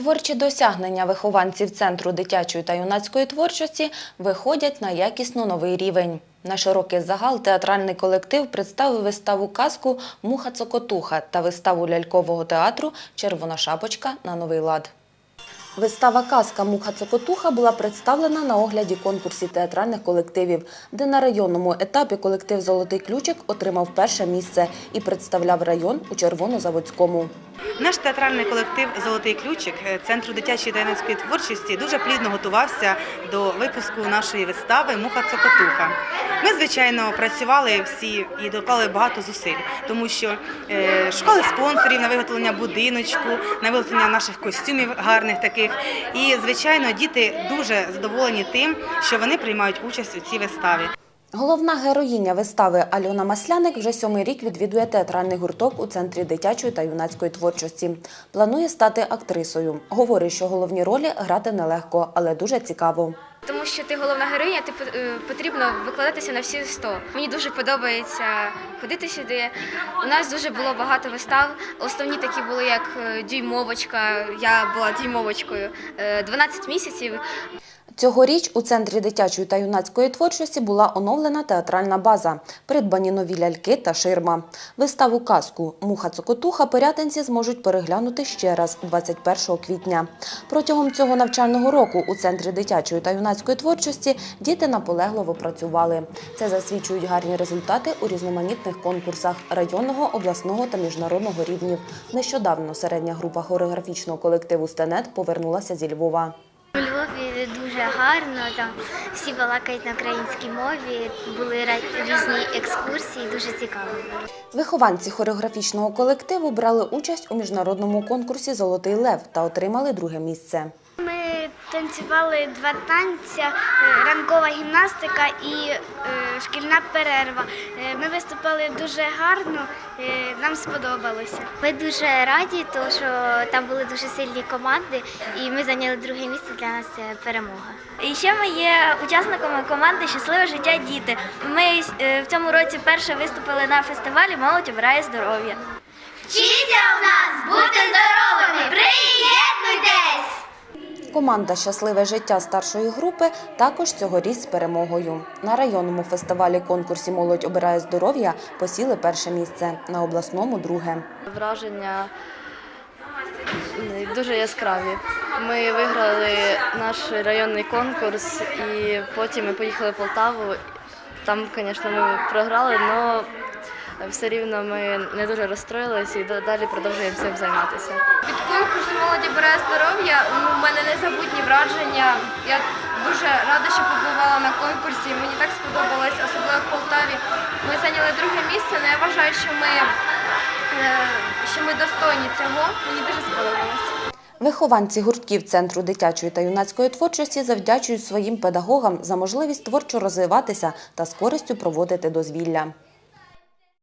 Творчі досягнення вихованців Центру дитячої та юнацької творчості виходять на якісно новий рівень. На широкий загал театральний колектив представив виставу казку Муха Цокотуха та виставу лялькового театру Червона шапочка на новий лад. Вистава казка Муха Цокотуха була представлена на огляді конкурсі театральних колективів, де на районному етапі колектив Золотий ключик отримав перше місце і представляв район у Червонозаводському. Наш театральний колектив Золотий ключик е, центру дитячої та юнацької творчості дуже плідно готувався до випуску нашої вистави Муха Цокотуха. Ми, звичайно, працювали всі і доклали багато зусиль, тому що е, шукали спонсорів на виготовлення будиночку, на виготовлення наших костюмів гарних таких. І, звичайно, діти дуже задоволені тим, що вони приймають участь у цій виставі. Головна героїня вистави Альона Масляник вже сьомий рік відвідує театральний гурток у центрі дитячої та юнацької творчості. Планує стати актрисою. Говорить, що головні ролі грати нелегко, але дуже цікаво. Тому що ти головна героїня, ти е, потрібно викладатися на всі 100. Мені дуже подобається ходити сюди. У нас дуже було багато вистав. Основні такі були, як е, дюймовочка. Я була дюймовочкою е, 12 місяців. Цьогоріч у центрі дитячої та юнацької творчості була оновлена театральна база, придбані нові ляльки та ширма. Виставу казку Муха Цокотуха порятинці зможуть переглянути ще раз 21 квітня. Протягом цього навчального року у центрі дитячої та юнацької творчості діти наполегливо працювали. Це засвідчують гарні результати у різноманітних конкурсах районного, обласного та міжнародного рівнів. Нещодавно середня група хореографічного колективу Стенет повернулася зі Львова. Львові дуже гарно, там всі балакають на українській мові, були різні екскурсії, дуже цікаво. Вихованці хореографічного колективу брали участь у міжнародному конкурсі Золотий лев та отримали друге місце. Танцювали два танця, е, ранкова гімнастика і е, шкільна перерва. Е, Ми виступали дуже гарно, е, нам сподобалося. Ми дуже раді, тому що там були дуже сильні команди, і ми зайняли друге місце для нас це перемога. І ще ми є учасниками команди Щасливе життя діти. Ми в цьому році перше виступили на фестивалі Молодь обирає здоров'я. Команда Щасливе життя старшої групи також цьогоріч з перемогою. На районному фестивалі конкурсі Молодь обирає здоров'я посіли перше місце, на обласному друге. Враження дуже яскраві. Ми виграли наш районний конкурс і потім ми поїхали в Полтаву. Там, звісно, ми програли, але все рівно ми не дуже розстроїлися і да- далі продовжуємо цим займатися. Бере здоров'я. У мене незабутні враження. Я дуже рада, що побувала на конкурсі. Мені так сподобалось, особливо в Полтаві. Ми зайняли друге місце, але я вважаю, що ми, е, що ми достойні цього. Мені дуже сподобалось. Вихованці гуртків Центру дитячої та юнацької творчості завдячують своїм педагогам за можливість творчо розвиватися та з користю проводити дозвілля.